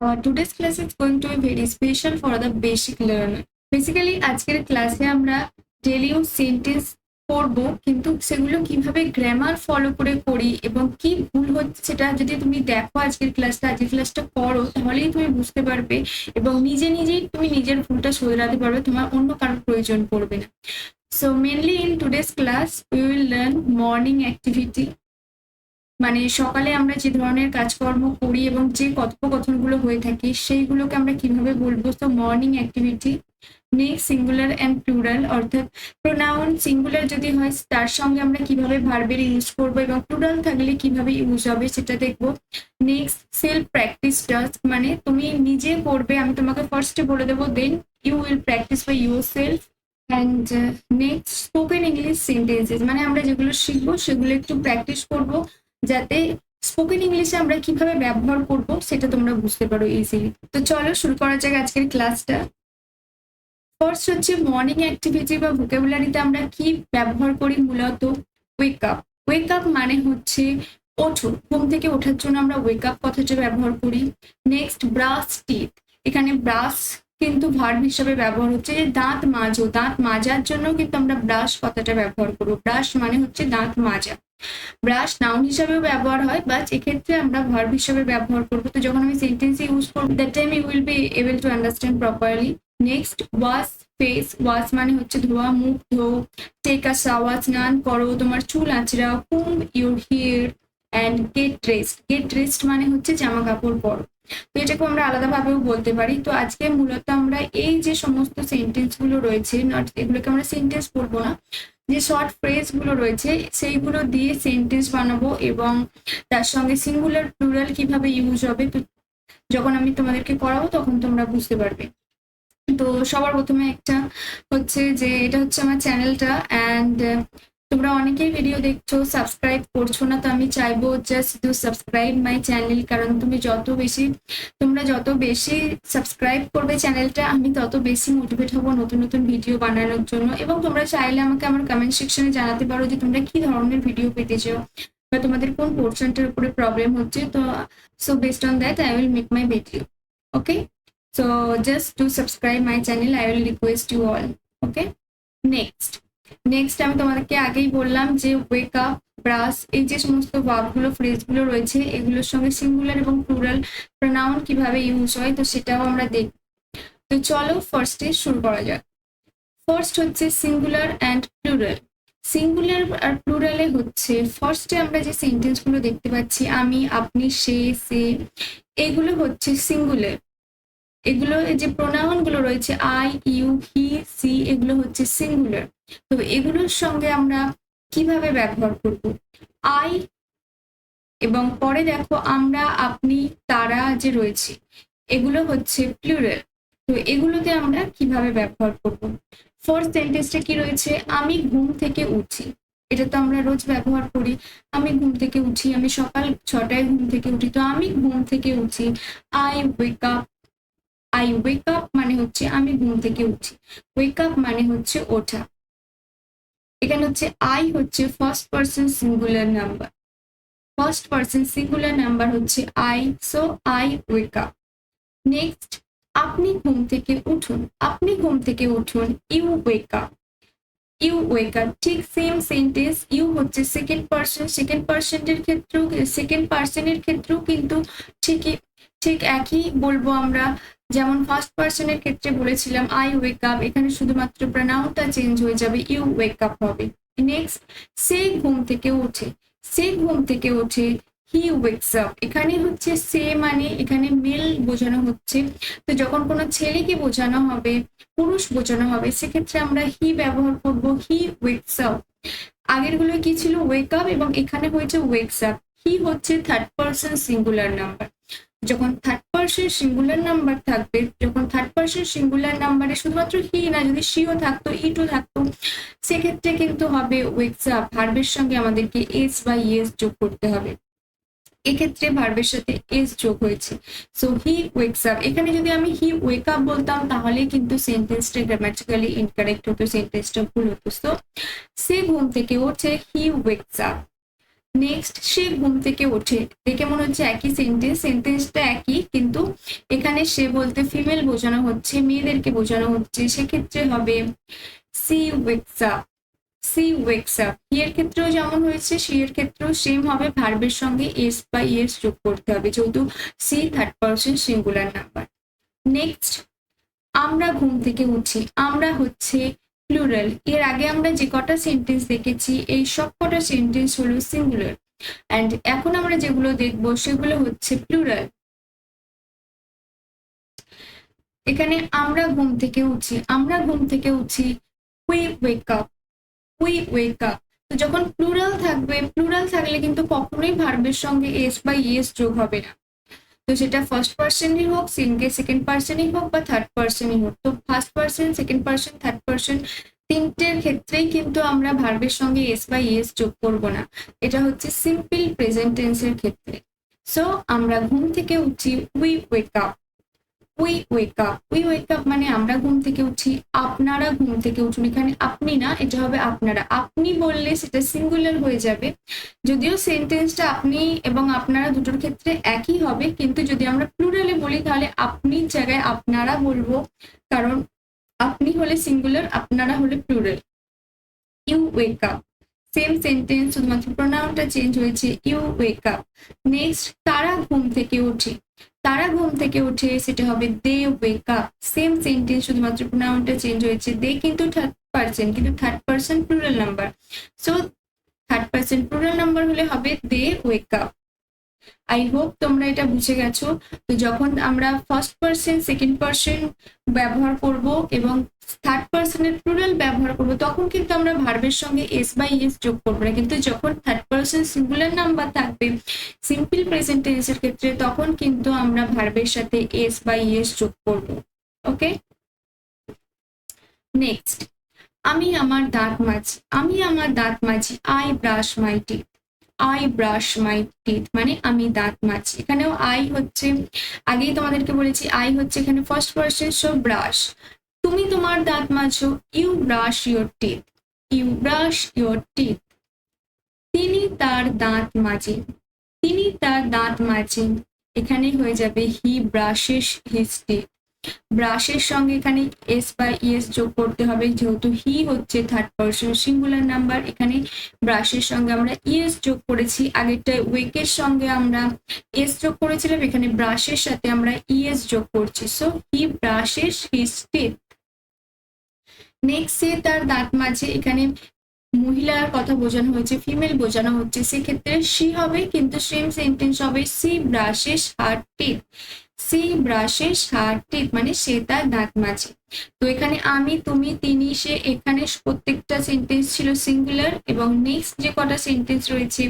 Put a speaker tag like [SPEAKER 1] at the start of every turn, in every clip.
[SPEAKER 1] Uh, today's class is going to be very special for the. Basically আজকের ক্লাসে আমরা daily sentence পড়ব কিন্তু সেগুলো কীভাবে গ্রামার ফলো করে করি এবং কি ভুল হচ্ছে সেটা যদি তুমি দেখো আজকের ক্লাসটা আজকের ক্লাসটা করো তাহলেই তুমি বুঝতে পারবে এবং নিজে নিজেই তুমি নিজের ভুলটা শোধরাতে পারবে তোমার অন্য কারোর প্রয়োজন পড়বে না so mainly in today's class we will learn morning activity মানে সকালে আমরা যে ধরনের কাজকর্ম করি এবং যে কথোপকথনগুলো হয়ে থাকে, সেইগুলোকে আমরা কীভাবে বলব? তো morning activity next singular and plural অর্থাৎ প্রোনাউন সিঙ্গুলার যদি হয়, তার সঙ্গে আমরা কীভাবে ভার্বের ইউজ করব এবং প্লুরাল থাকলে কীভাবে ইউজ হবে সেটা দেখব। নেক্সট সেলফ প্র্যাকটিস টাস্ক মানে তুমি নিজে করবে, আমি তোমাকে ফার্স্টে বলে দেবো then you will practise by yourself and next spoken English sentences মানে আমরা যেগুলো শিখব, সেগুলো একটু প্র্যাকটিস করব। যাতে স্পোকেন ইংলিশে আমরা কীভাবে ব্যবহার করব সেটা তোমরা বুঝতে পারো ইজিলি তো চলো শুরু করা যাক আজকের ক্লাসটা ফার্স্ট হচ্ছে মর্নিং অ্যাক্টিভিটি বা ভোকাবুলারিতে আমরা কি ব্যবহার করি মূলত? ওয়েক আপ ওয়েক আপ মানে হচ্ছে ওঠো। ঘুম থেকে ওঠার জন্য আমরা ওয়েক আপ কথাটা ব্যবহার করি। নেক্সট ব্রাশ টিথ এখানে ব্রাশ কিন্তু ভার্ব হিসাবে ব্যবহার হচ্ছে যে দাঁত মাজো। দাঁত মাজার জন্য কিন্তু আমরা ব্রাশ কথাটা ব্যবহার করব। ব্রাশ মানে হচ্ছে দাঁত মাজা। ব্রাশ নাউন হিসাবেও ব্যবহার হয় বাট এক্ষেত্রে আমরা ভার্ব হিসাবে ব্যবহার করব। তো যখন আমি সেন্টেন্সে ইউজ করব that time you will be able to understand properly next wash face wash মানে হচ্ছে ধোয়া, মুখ ধো টেক আ শাওয়ার স্নান করো, তোমার চুল আঁচড়াও comb your hair and get dressed get dressed মানে হচ্ছে জামা কাপড় পরো। তো এটাকে আমরা আলাদাভাবেও বলতে পারি। তো আজকে মূলত আমরা এই যে সমস্ত সেন্টেন্সগুলো রয়েছে নট এগুলোকে আমরা সেন্টেন্স বলব না যে শর্ট ফ্রেজগুলো রয়েছে, সেইগুলো দিয়ে সেন্টেন্স বানাবো এবং তার সঙ্গে সিঙ্গুলার প্লুরাল কীভাবে ইউজ হবে যখন আমি তোমাদেরকে করাবো তখন তোমরা বুঝতে পারবে। তো সবার প্রথমে একটা হচ্ছে যে, এটা হচ্ছে আমার চ্যানেলটা অ্যান্ড তোমরা অনেকেই ভিডিও দেখছ সাবস্ক্রাইব করছ না, তো আমি চাইব just do subscribe my channel কারণ তুমি যত বেশি, তোমরা যত বেশি সাবস্ক্রাইব করবে চ্যানেলটা আমি তত বেশি মোটিভেট হব নতুন নতুন ভিডিও বানানোর জন্য। এবং তোমরা চাইলে আমাকে আমার কমেন্ট সেকশনে জানাতে পারো যে তোমরা কি ধরনের ভিডিও পেতে চাও বা তোমাদের কোন পোর্শনটার উপরে প্রবলেম হচ্ছে। তো so based on that I will make my video okay so just to subscribe my channel I will request you all okay next next আমি তোমাদেরকে আগেই বললাম যে ওয়েক আপ ব্রাশ এই যে সমস্ত ভাবগুলো ফ্রেজগুলো রয়েছে, এগুলোর সঙ্গে সিঙ্গুলার এবং প্লুরাল প্রোনাউন কীভাবে ইউজ হয়, তো সেটাও আমরা দেখব। তো চলো ফার্স্টে শুরু করা যাক। ফার্স্ট হচ্ছে সিঙ্গুলার অ্যান্ড প্লুরাল সিঙ্গুলার আর প্লুরালে হচ্ছে ফার্স্টে আমরা যে সেন্টেন্সগুলো দেখতে পাচ্ছি, আমি, আপনি, সে সে, এগুলো হচ্ছে সিঙ্গুলার এগুলো যে প্রোনাউনগুলো রয়েছে, আই, ইউ, হি, সি, এগুলো হচ্ছে সিঙ্গুলার। তো এগুলোর সঙ্গে আমরা কীভাবে ব্যবহার করব? আই এবং পরে দেখো আমরা, আপনি, তারা যে রয়েছে, এগুলো হচ্ছে প্লুরাল। তো এগুলোতে আমরা কীভাবে ব্যবহার করব? ফার্স্ট সেন্টেন্সটা কি রয়েছে? আমি ঘুম থেকে উঠি। এটা তো আমরা রোজ ব্যবহার করি। আমি ঘুম থেকে উঠি, আমি সকাল ছটায় ঘুম থেকে উঠি। তো আমি ঘুম থেকে উঠি। I wake up I wake up মানে হচ্ছে আমি ঘুম থেকে উঠি। ওয়েক আপ মানে হচ্ছে ওঠা। এখানে হচ্ছে আই হচ্ছে first person singular number first person singular number হচ্ছে I so I wake up next আপনি ঘুম থেকে উঠুন। আপনি ঘুম থেকে উঠুন you wake up you wake up ঠিক সেম সেন্টেন্স ইউ হচ্ছে সেকেন্ড পার্সন সেকেন্ড পার্সনের ক্ষেত্রেও সেকেন্ড পার্সনের ক্ষেত্রেও কিন্তু ঠিকই ঠিক একই বলব আমরা, যেমন ফার্স্ট পার্সনের ক্ষেত্রে বলেছিলাম আই ওয়েক আপ এখানে শুধুমাত্র প্রনাউনটা চেঞ্জ হয়ে যাবে ইউ ওয়েক আপ হবে। নেক্সট সে ঘুম থেকে ওঠে। সে ঘুম থেকে ওঠে হি ওয়েকস আপ এখানে হচ্ছে সে মানে এখানে মেল বোঝানো হচ্ছে। তো যখন কোনো ছেলেকে বোঝানো হবে, পুরুষ বোঝানো হবে, সেক্ষেত্রে আমরা হি ব্যবহার করব হি ওয়েকস আপ আগেরগুলো কি ছিল? ওয়েক আপ এবং এখানে হয়েছে ওয়েকস আপ হি হচ্ছে থার্ড পার্সন সিঙ্গুলার নাম্বার যখন থার্ড পার্সন সিঙ্গুলার নাম্বার থাকবে, যখন থার্ড পার্সন সিঙ্গুলার নাম্বারে শুধুমাত্র হি না, যদি সিও থাকতো ইটও থাকতো, সেক্ষেত্রে কিন্তু হবে ওয়েকস আপ ভার্বের সঙ্গে আমাদেরকে এস বা ইয়েস যোগ করতে হবে। এক্ষেত্রে ভার্বের সাথে এস যোগ হয়েছে। সো হি ওয়েকস আপ এখানে যদি আমি হি ওয়েক আপ বলতাম, তাহলে কিন্তু সেন্টেন্সটা গ্রামাটিক্যালি ইনকারেক্ট হতো সেন্টেন্সটা ভুল হতো। সো সে ঘুম থেকে ওঠে হি ওয়েকস আপ নেক্সট সে ঘুম থেকে ওঠে। দেখে মনে হচ্ছে একই সেন্টেন্স সেন্টেন্সটা একই, কিন্তু এখানে সে বলতে ফিমেল বোঝানো হচ্ছে, মেয়েদেরকে বোঝানো হচ্ছে। সেক্ষেত্রে হবে she wakes up she wakes up এর ক্ষেত্রেও যেমন হয়েছে সি এর ক্ষেত্রেও সেম হবে। ভার্বের সঙ্গে এস বা ইয়েস যোগ করতে হবে, যেহেতু she third person singular number next আমরা ঘুম থেকে উঠি। আমরা হচ্ছে প্লুরাল এর আগে আমরা যে কটা সেন্টেন্স দেখেছি, এই সব কটা সেন্টেন্স হলো সিঙ্গুলার অ্যান্ড এখন আমরা যেগুলো দেখব, সেগুলো হচ্ছে প্লুরাল এখানে আমরা ঘুম থেকে উঠি আমরা ঘুম থেকে উঠি we wake up we wake up তো যখন প্লুরাল থাকবে প্লুরাল থাকলে কিন্তু কখনোই ভার্বের সঙ্গে এস বা ইএস যোগ হবে না। তো সেটা ফার্স্ট পার্সনই হোক সিনকে সেকেন্ড পার্সনই হোক বা থার্ড পার্সনই হোক। তো first person second person third person তিনটের ক্ষেত্রেই কিন্তু আমরা ভার্বের সঙ্গে এস বা ইএস যোগ করব না। এটা হচ্ছে সিম্পল প্রেজেন্ট টেন্সের ক্ষেত্রে। সো আমরা ঘুম থেকে উঠি we wake up we wake up we wake up মানে আমরা ঘুম থেকে উঠি। আপনারা ঘুম থেকে উঠুন। এখানে আপনি না, এটা হবে আপনারা। আপনি বললে সেটা সিঙ্গুলার হয়ে যাবে। যদিও সেন্টেন্সটা আপনি এবং আপনারা দুটোর ক্ষেত্রে একই হবে, কিন্তু যদি আমরা প্লুরালে বলি, তাহলে আপনির জায়গায় আপনারা বলব, কারণ আপনি হলে সিঙ্গুলার আপনারা হলে plural you wake up same sentence শুধুমাত্র প্রোনাউনটা চেঞ্জ হয়েছে ইউ ওয়েক আপ নেক্সট তারা ঘুম থেকে উঠে। তারা ঘুম থেকে উঠে, সেটা হবে they wake up same sentence শুধুমাত্র প্রোনাউনটা চেঞ্জ হয়েছে। দে কিন্তু থার্ড পার্সন কিন্তু third person plural number so third person plural number হলে হবে they wake up I hope তোমরা এটা বুঝে গেছো তো যখন আমরা ফার্স্ট পার্সন সেকেন্ড পার্সন ব্যবহার করব এবং থার্ড পার্সনের প্লুরাল ব্যবহার করব, তখন কিন্তু আমরা ভার্বের সঙ্গে এস বাই এস যোগ করব না। কিন্তু যখন থার্ড পার্সন সিঙ্গুলার নাম্বার থাকবে সিম্পল প্রেজেন্ট টেন্সের ক্ষেত্রে তখন কিন্তু আমরা ভার্বের সাথে এস বাই এস যোগ করব। ওকে নেক্সট আমি আমার দাঁত মাজি, আমি আমার দাঁত মাজি I brush my teeth I brush my teeth মানে আমি দাঁত মাজি। এখানেও আই হচ্ছে, আগেই তোমাদেরকে বলেছি আই হচ্ছে এখানে ফার্স্ট পার্সন সো ব্রাশ তুমি তোমার দাঁত মাজো you brush your teeth you brush your teeth তিনি তার দাঁত মাজেন তিনি তার দাঁত মাজেন এখানে হয়ে যাবে হি ব্রাশেস হিজ টিথ ব্রাশের সঙ্গে এখানে এস বা ইএস যোগ করতে হবে। যেহেতু হি হচ্ছে থার্ড পার্সন সিঙ্গুলার নাম্বার এখানে ব্রাশের সঙ্গে আমরা ইএস যোগ করেছি। আগেরটায় ওয়েকের সঙ্গে আমরা এস যোগ করেছিলাম, এখানে ব্রাশের সাথে আমরা ইএস যোগ করছি। So he brushes his teeth next সে তার দাঁত মাঝে এখানে মহিলার কথা বোঝানো হয়েছে ফিমেল বোঝানো হচ্ছে। সেক্ষেত্রে সি হবে, কিন্তু সেম সেন্টেন্স হবে she brushes her teeth she brushes her teeth মানে সে তার দাঁত মাঝে। তো এখানে আমি, তুমি, তিনি, সে, এখানে প্রত্যেকটা সেন্টেন্স ছিল সিঙ্গুলার এবং নেক্সট যে কটা সেন্টেন্স রয়েছে,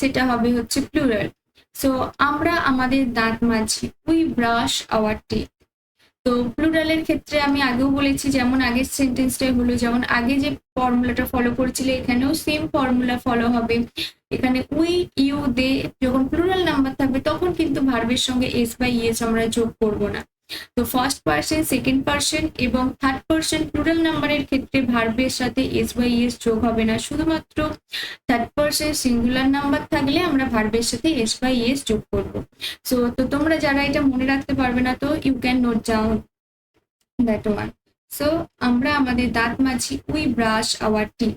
[SPEAKER 1] সেটা হবে হচ্ছে প্লুরাল সো আমরা আমাদের দাঁত মাঝে উই ব্রাশ আওয়ার টিথ তো প্লুরালের ক্ষেত্রে আমি আগেও বলেছি, যেমন আগের সেন্টেন্সটাই হলো, যেমন আগে যে ফর্মুলাটা ফলো করেছিলে, এখানেও সেম ফর্মুলা ফলো হবে। এখানে উই, ইউ, দে যখন প্লুরাল নাম্বার থাকবে, তখন কিন্তু ভার্বের সঙ্গে এস বাই ইএস আমরা যোগ করব না। তো ফার্স্ট পার্সন সেকেন্ড পার্সন এবং থার্ড পার্সন প্লুরাল নাম্বারের ক্ষেত্রে ভার্বের সাথে এস বাই ইএস যোগ হবে না। শুধুমাত্র থার্ড পার্সন সিঙ্গুলার নাম্বার থাকলে আমরা ভার্বের সাথে এস বাই ইএস যোগ করব। সো তো তোমরা যারা এটা মনে রাখতে পারবে না, তো you can note down that one so আমরা আমাদের দাঁত মাঝি উই ব্রাশ আওয়ার টি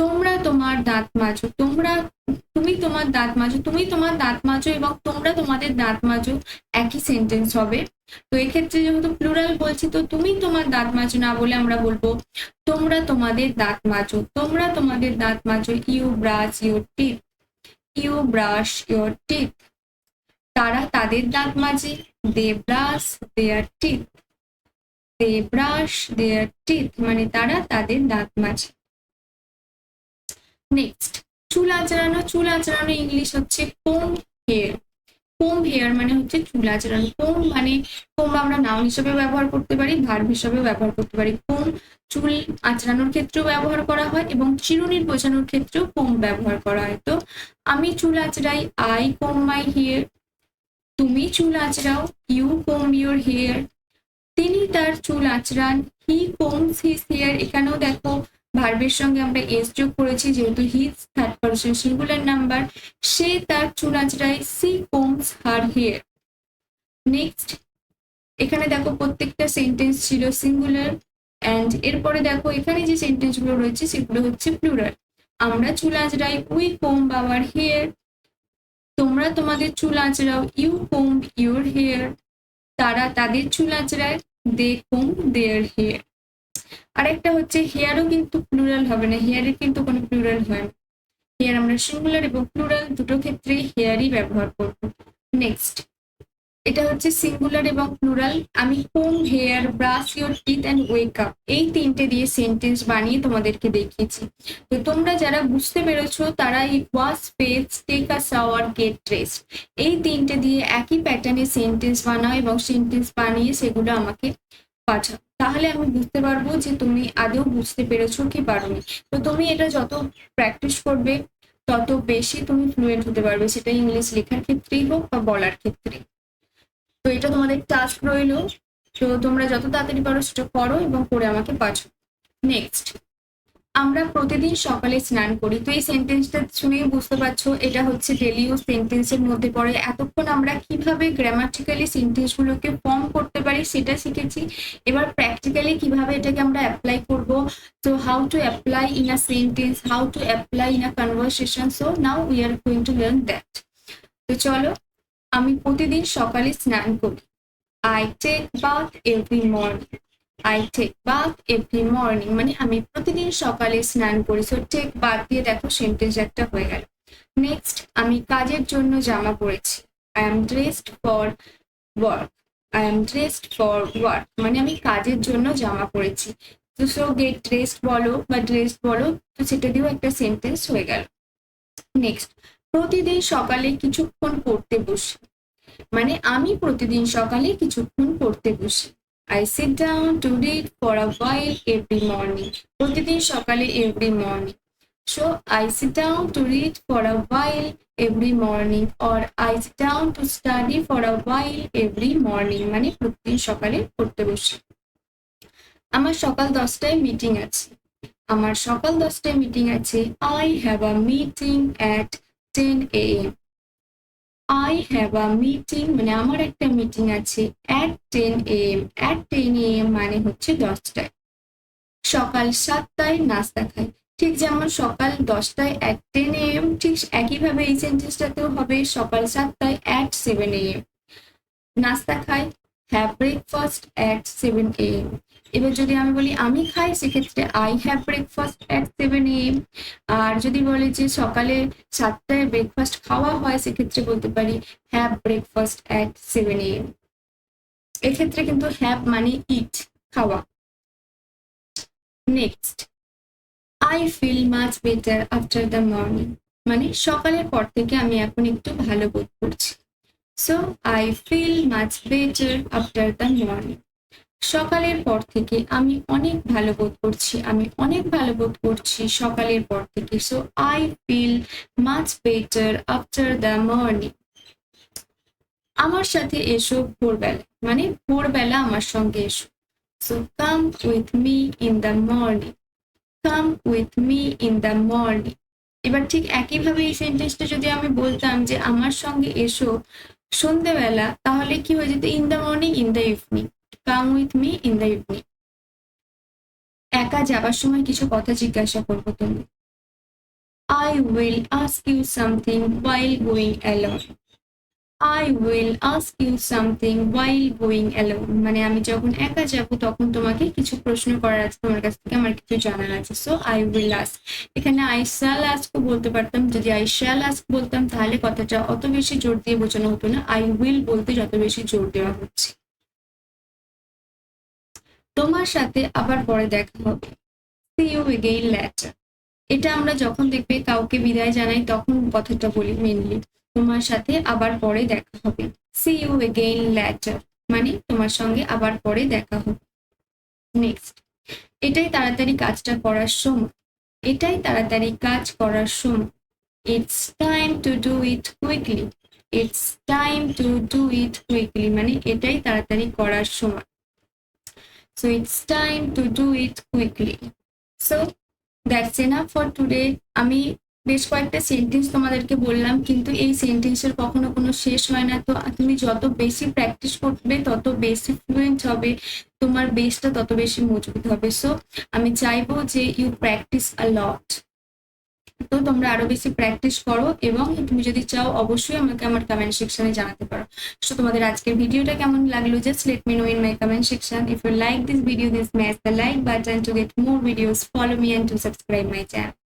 [SPEAKER 1] তোমরা তোমার দাঁত মাজো, তোমরা তুমি তোমার দাঁত মাজো, তুমি তোমার দাঁত মাজো এবং তোমরা তোমাদের দাঁত মাজো, একই সেন্টেন্স হবে। তো এক্ষেত্রে যেহেতু প্লুরাল বলছি, তো তুমি তোমার দাঁত মাজো না বলে আমরা বলব, তোমরা তোমাদের দাঁত মাজো, তোমরা তোমাদের দাঁত মাজো you brush your teeth you brush your teeth তারা তাদের দাঁত মাজে they brush their teeth they brush their teeth মানে তারা তাদের দাঁত মাজে নেক্সট চুল আঁচড়ানো চুল আঁচড়ানো ইংলিশ হচ্ছে কোম হেয়ার কোম হেয়ার মানে হচ্ছে চুল আঁচড়ানো। কোম মানে কোম আমরা নাউন হিসেবে ব্যবহার করতে পারি ভার্ব হিসেবে ব্যবহার করতে পারি। কোম চুল আঁচড়ানোর ক্ষেত্রেও ব্যবহার করা হয় এবং চিরুনির বোঝানোর ক্ষেত্রেও কোম ব্যবহার করা হয়। তো আমি চুল আঁচড়াই আই কোম মাই হেয়ার তুমি চুল আঁচড়াও ইউ কোম ইউর হেয়ার তিনি তার চুল আঁচড়ান হি কোমস হিজ হেয়ার এখানেও দেখো ভার্বের সঙ্গে আমরা এস যোগ করেছি, যেহেতু his third person singular number সে তার চুল she combs her hair next এখানে দেখো প্রত্যেকটা সেন্টেন্স ছিল সিঙ্গুলার অ্যান্ড এরপরে দেখো এখানে যে সেন্টেন্সগুলো রয়েছে, সেগুলো হচ্ছে প্লুরাল আমরা চুল আঁচড়াই উই কোম বাবার হেয়ার তোমরা তোমাদের চুল আঁচড়াও ইউ কোম ইউর হেয়ার তারা তাদের চুল আঁচড়ায় দে কোম দেয়ার হেয়ার আরেকটা হচ্ছে হেয়ারও কিন্তু প্লুরাল হবে না হেয়ারের কিন্তু কোনো প্লুরাল হয় না। হেয়ার আমরা সিঙ্গুলার এবং প্লুরাল দুটো ক্ষেত্রেই হেয়ারই ব্যবহার করব। নেক্সট এটা হচ্ছে সিঙ্গুলার এবং প্লুরাল আমি home hair brush your teeth and wake up এই তিনটে দিয়ে সেন্টেন্স বানিয়ে তোমাদেরকে দেখিয়েছি। তো তোমরা যারা বুঝতে পেরেছ, তারা এই wash face take a shower get dress এই তিনটে দিয়ে একই প্যাটার্নে সেন্টেন্স বানাও এবং সেন্টেন্স বানিয়ে সেগুলো আমাকে পাঠাও তাহলে আমি বুঝতে পারব যে তুমি আদৌ বুঝতে পেরেছ কি পারোনি। তো তুমি এটা যত প্র্যাকটিস করবে, তত বেশি তুমি ফ্লুয়েন্ট হতে পারবে। সেটা ইংলিশ লেখার ক্ষেত্রেই হোক বা বলার ক্ষেত্রে তো এটা তোমাদের টাস্ক রইল। তো তোমরা যত তাড়াতাড়ি পারো সেটা করো এবং করে আমাকে পাঠো নেক্সট আমরা প্রতিদিন সকালে স্নান করি। তো এই সেন্টেন্সটা শুনেই বুঝতে পারছ, এটা হচ্ছে ডেলি ইউজ সেন্টেন্সের মধ্যে পড়ে। এতক্ষণ আমরা কীভাবে গ্রামাটিক্যালি সেন্টেন্সগুলোকে ফর্ম করতে পারি সেটা শিখেছি। এবার প্র্যাকটিক্যালি কীভাবে এটাকে আমরা অ্যাপ্লাই করব। তো how to apply in a sentence how to apply in a conversation so now we are going to learn that তো চলো, আমি প্রতিদিন সকালে স্নান করি। I take bath every morning I take bath every morning মানে আমি প্রতিদিন সকালে স্নান করি। সো টেক বাথ দিয়ে দেখো সেন্টেন্স একটা হয়ে গেল। নেক্সট আমি কাজের জন্য জামা পরেছি। I am dressed for work I am dressed for work মানে আমি কাজের জন্য জামা পরেছি। তো সো গেট ড্রেসড বলো বা ড্রেসড বলো, তো সেটা দিয়েও একটা সেন্টেন্স হয়ে গেল। নেক্সট প্রতিদিন সকালে কিছুক্ষণ পড়তে বসি। মানে আমি প্রতিদিন সকালে কিছুক্ষণ পড়তে বসি। I sit down to read for a while every morning প্রতিদিন সকালে every morning so I sit down to read for a while every morning or I sit down to study for a while every morning মানে প্রতিদিন সকালে পড়তে বসি। আমার সকাল দশটায় মিটিং আছে। আমার সকাল দশটায় মিটিং আছে। I have a meeting at ten A M I have a meeting মানে আমার একটা মিটিং আছে at ten A M at ten A M মানে হচ্ছে দশটায়। সকাল সাতটায় নাস্তা খাই। ঠিক যেমন সকাল দশটায় অ্যাট টেন এ এম ঠিক একইভাবে এই সেন্টেন্সটাতেও হবে, সকাল সাতটায় অ্যাট সেভেন এ এম নাস্তা খাই have breakfast at seven A M এবার যদি আমি বলি, আমি খাই, সেক্ষেত্রে I have breakfast at seven M আর যদি বলে যে, সকালে সাতটায় ব্রেকফাস্ট খাওয়া হয়, সেক্ষেত্রে বলতে পারি have breakfast at seven AM এক্ষেত্রে কিন্তু হ্যাভ মানে ইট খাওয়া। Next I feel much better after the morning মানে সকালের পর থেকে আমি এখন একটু ভালো বোধ করছি। So I feel much better after the morning সকালের পর থেকে আমি অনেক ভালো বোধ করছি, আমি অনেক ভালো বোধ করছি সকালের পর থেকে। So I feel much better after the morning আমার সাথে এসো ভোরবেলা মানে ভোরবেলা আমার সঙ্গে এসো। So come with me in the morning come with me in the morning এবার ঠিক একইভাবে এই সেন্টেন্সটা যদি আমি বলতাম যে আমার সঙ্গে এসো সন্ধ্যেবেলা তাহলে কি হয়ে যেত? In the morning in the evening come with me in the evening একা যাবার সময় কিছু কথা জিজ্ঞাসা করব তুমি। I will ask you something while going alone I will ask you something while going alone মানে আমি যখন একা যাব, তখন তোমাকে কিছু প্রশ্ন করার আছে, তোমার কাছ থেকে আমার কিছু জানার আছে। সো আই উইল আস্ক এখানে আই শ্যাল আস্ক বলতে পারতাম, যদি আই শ্যাল আস্ক বলতাম, তাহলে কথাটা অত বেশি জোর দিয়ে বোঝানো হতো না। আই উইল বলতে যত বেশি জোর দেওয়া হচ্ছে। তোমার সাথে আবার পরে দেখা হবে। সি ইউ এগেইন ল্যাটার এটা আমরা যখন দেখবে কাউকে বিদায় জানাই, তখন কথাটা বলি মেনলি তোমার সাথে আবার পরে দেখা হবে। সি ইউ এগেইন ল্যাটার মানে তোমার সঙ্গে আবার পরে দেখা হবে। নেক্সট এটাই তাড়াতাড়ি কাজটা করার সময়। এটাই তাড়াতাড়ি কাজ করার সময়। It's time to do it quickly it's time to do it quickly মানে এটাই তাড়াতাড়ি করার সময়। So, it's time to do it quickly. So, that's enough for today. আমি বেশ কয়েকটা সেন্টেন্স তোমাদেরকে বললাম, কিন্তু এই সেন্টেন্সের কখনো কোনো শেষ হয় না তো তুমি যত বেশি প্র্যাকটিস করবে, তত বেশি ফ্লুয়েন্ট হবে, তোমার বেসটা তত বেশি মজবুত হবে সো আমি চাইব যে ইউ প্র্যাকটিস আ লট তো তোমরা আরও বেশি প্র্যাকটিস করো এবং তুমি যদি চাও অবশ্যই আমাকে আমার কমেন্ট সেকশনে জানাতে পারো। সো তোমাদের আজকের ভিডিওটা কেমন লাগল? Just let me know in my comment section if you like this video this match the like button to get more videos follow me and to subscribe my channel